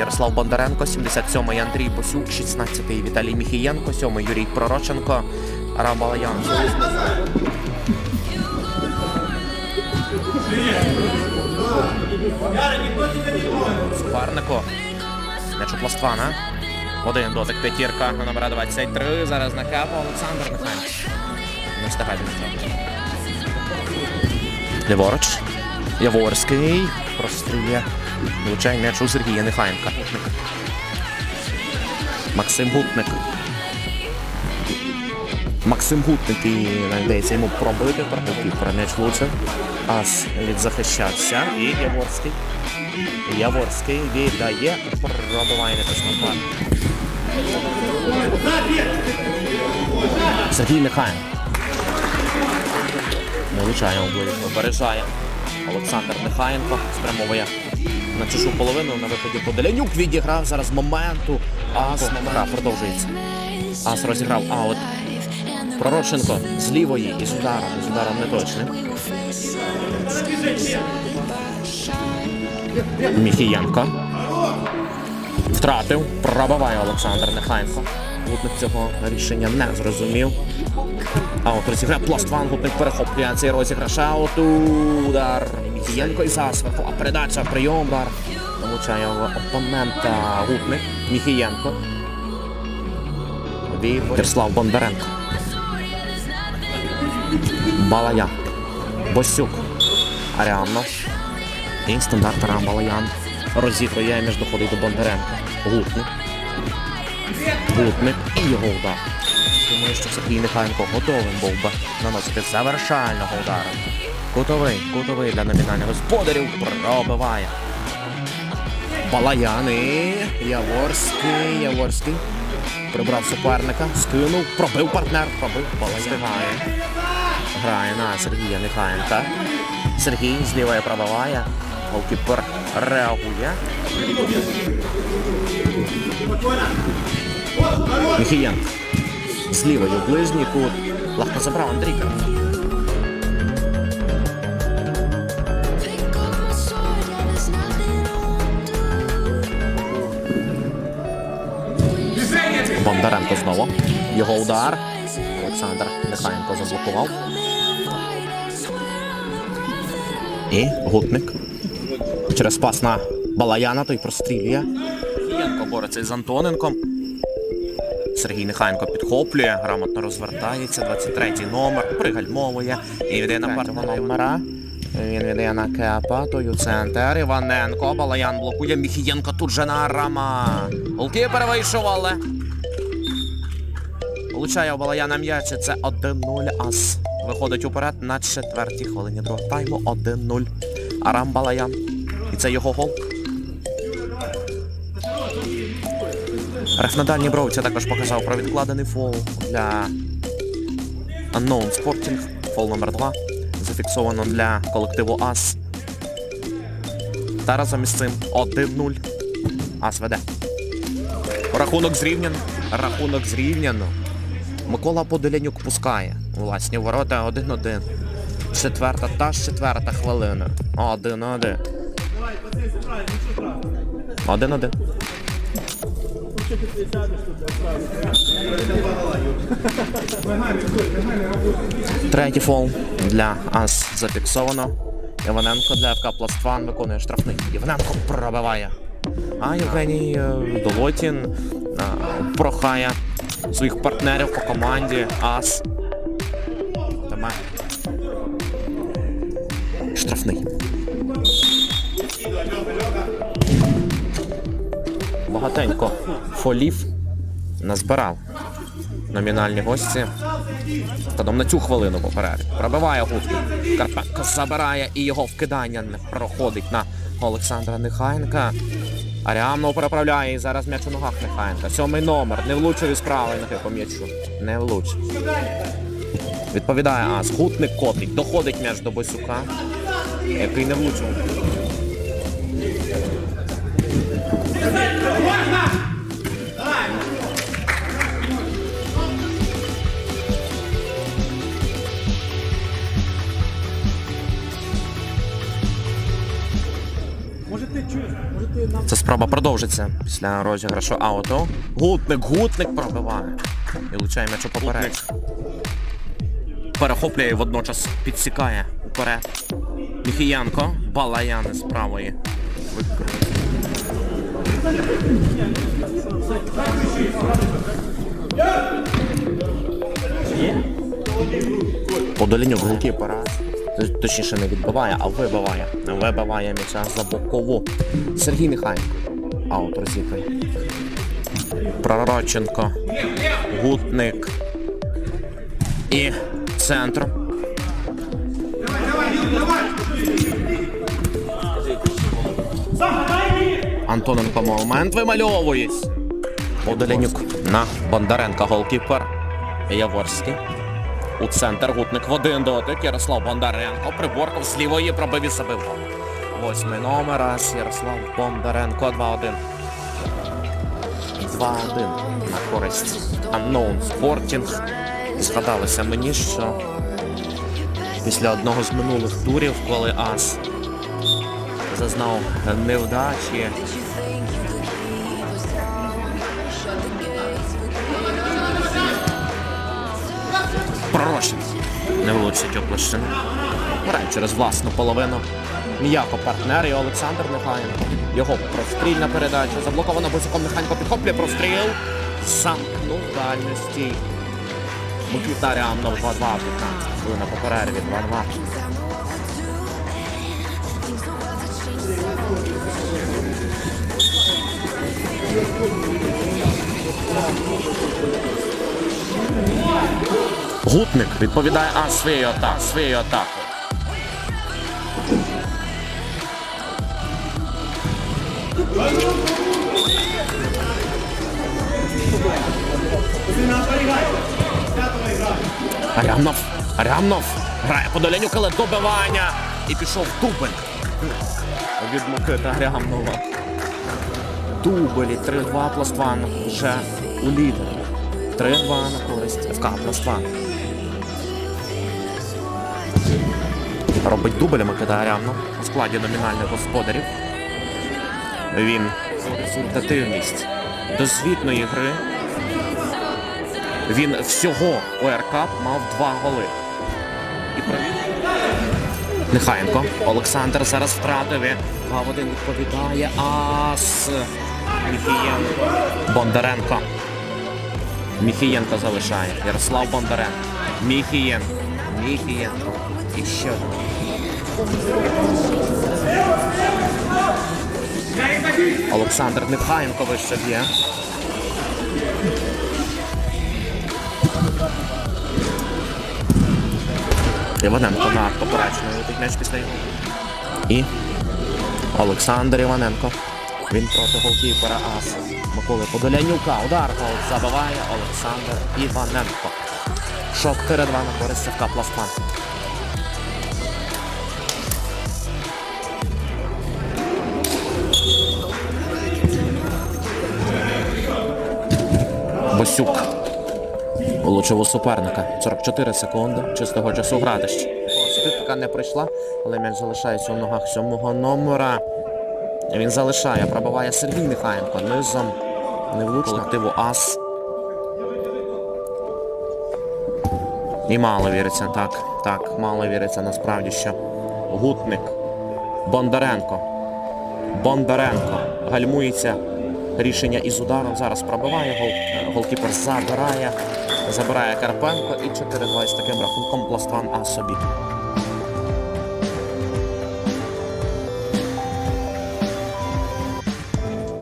Ярослав Бондаренко, 77-й Андрій Босюк, 16-й Віталій Міхієнко, 7-й Юрій Пророченко, Арам Балаян. Супернику. М'яч у Пластвана. Один дотик п'ятірка номера 23. Зараз на кепу Олександр Нехай. Не встигає до. Ліворуч. Яворський. Прострілює. Влучає м'яч у Сергія Нехаєнка. Максим Гутник. Максим Гутник і надається йому пробити. Пробив про м'яч влучив. Ас відзахищався. І Яворський. Яворський віддає. Пробиває неточно пар. Сергій Нехаєнко. Не влучає обличчя. Опережає. Олександр Нехаєнко спрямовує на чужу половину на виході Поделянюк відіграв зараз моменту. Ас гра продовжується. Ас розіграв аут. Пророченко з лівої і з ударом. З ударом неточним. Міхієнко. Втратив. Пробиває Олександр Нехаєнко. Гутник цього рішення не зрозумів. Аут розіграє пластван, гутник перехоплює цей розіграш. Аут удар. Міхієнко і засверху. А передача прийом удар. Влучає опонента гутник. Міхієнко. Ярослав Бондаренко. Балая. Босюк. Аріанно. І стандарт Арам Балаян. Розігрує між доходить до Бондаренка. Гутник. Гутник і його. Думаю, що Сергій Нехаєнко готовим був би наносити завершального удару. Кутовий, кутовий для номінальних господарів пробиває. Балаян і Яворський, Яворський. Прибрав суперника, скинув, пробив партнер, пробив, Балаян. Грає на Сергія Нехаєнка. Сергій з пробиває. Голкіпер реагує. Міхієнко. З лівої у ближній кут. Легко забрав Андрійка. Бондаренко знову. Його удар. Олександр Нехаєнко заблокував. І гутник. Через пас на Балаяна, той прострілює. Янко бореться із Антоненком. Сергій Нехаєнко підхоплює, грамотно розвертається. 23-й номер, пригальмовує. І віддає на партнера номера. Він віддає на кепа, той центр. Іваненко, Балаян блокує. Міхієнко тут же на Арама. Голкіпер вийшов, але Влучає у Балаяна м'яч, це 1-0. Ас виходить уперед на четвертій хвилині другого тайму. 1-0. Арам Балаян. І це його гол. Реф на також показав про відкладений фол для Unknown Sporting. Фол номер 2 Зафіксовано для колективу Ас. Та разом із цим 1-0. Ас веде. Рахунок зрівняно. Рахунок зрівняно. Микола Подолянюк пускає. Власні ворота 1-1. Четверта та ж четверта хвилина. 1-1. 1-1. Третій фол для Ас зафіксовано. Іваненко для ФК Пластфан виконує штрафний. Іваненко пробиває. А Євгеній е, Долотін е, прохає своїх партнерів по команді Ас. Штрафний. Багатенько фолів назбирав номінальні гості. Станом на цю хвилину поперед. Пробиває гуд. Карпенко забирає і його вкидання не проходить на Олександра Нехаєнка. Аріамнов переправляє і зараз м'яч у ногах Нехаєнка. Сьомий номер. Не влучив із ноги по м'ячу. Не влучив. Відповідає Ас. Гутник котить. Доходить м'яч до Босюка, який не влучив. Ця спроба продовжиться після розіграшу ауту. Гутник, гутник пробиває. І влучає м'яч у попереч. Перехоплює і водночас підсікає уперед. Міхієнко, Балаяни з правої. Подолінюк голкіпера. Т- Точніше не відбиває, а вибиває. Вибиває м'яча за бокову. Сергій Міхайко. Аут розіграє. Пророченко. Гутник. І центр. Антоненко момент вимальовується. Подолянюк на Бондаренка голкіпер. Яворський. У центр гутник в один дотик. Ярослав Бондаренко. Приборков з лівої пробив і забив. гол. Восьмий номер. Ас Ярослав Бондаренко 2-1. 2-1 на користь Unknown Sporting. Згадалося мені, що після одного з минулих турів, коли Ас зазнав невдачі, Не влучить у площину. Грає через власну половину. М'яко партнер і Олександр Михайленко. Його прострільна передача. Заблокована Босиком Михайленко підхоплює простріл. Замкнув дальності. Микита Рямнов 2-2 15. Хвилина по перерві 2-2. Гутник відповідає а своєю атакою, своєю атакою. Рямнов, Рямнов грає по Долянюк, але добивання. І пішов дубль. Від Микита Рямнова. Дублі 3-2 Пластван вже у лідері. 3-2 на користь ФК Пластван. Робить дубль Микита Рямнов у складі номінальних господарів. Він результативність досвітної гри. Він всього у РК мав два голи. І. Нехаєнко. Олександр зараз втратив. і Два в один відповідає. Ас. Міхієнко. Бондаренко. Міхієнко залишає. Ярослав Бондаренко. Міхієнко. Міхієнко. І ще. Олександр Нехаєнко вище б'є. Іваненко над поперечною летить м'яч після його. І Олександр Іваненко. Він проти голкіпера Ас. Миколи Подолянюка. Удар гол забиває Олександр Іваненко. Шок 4-2 на користь СФК Пластман. Босюк. Влучив у суперника. 44 секунди чистого часу грати ще. Скидка не прийшла, але м'яч залишається у ногах сьомого номера. Він залишає, пробиває Сергій Михаєнко. Низом не. Колективу Ас. І мало віриться, так. Так, мало віриться насправді, що Гутник. Бондаренко. Бондаренко. Гальмується рішення із ударом. Зараз пробиває гол. Е, Голкіпер забирає. Забирає Карпенко і 4-2 з таким рахунком Пластван А собі.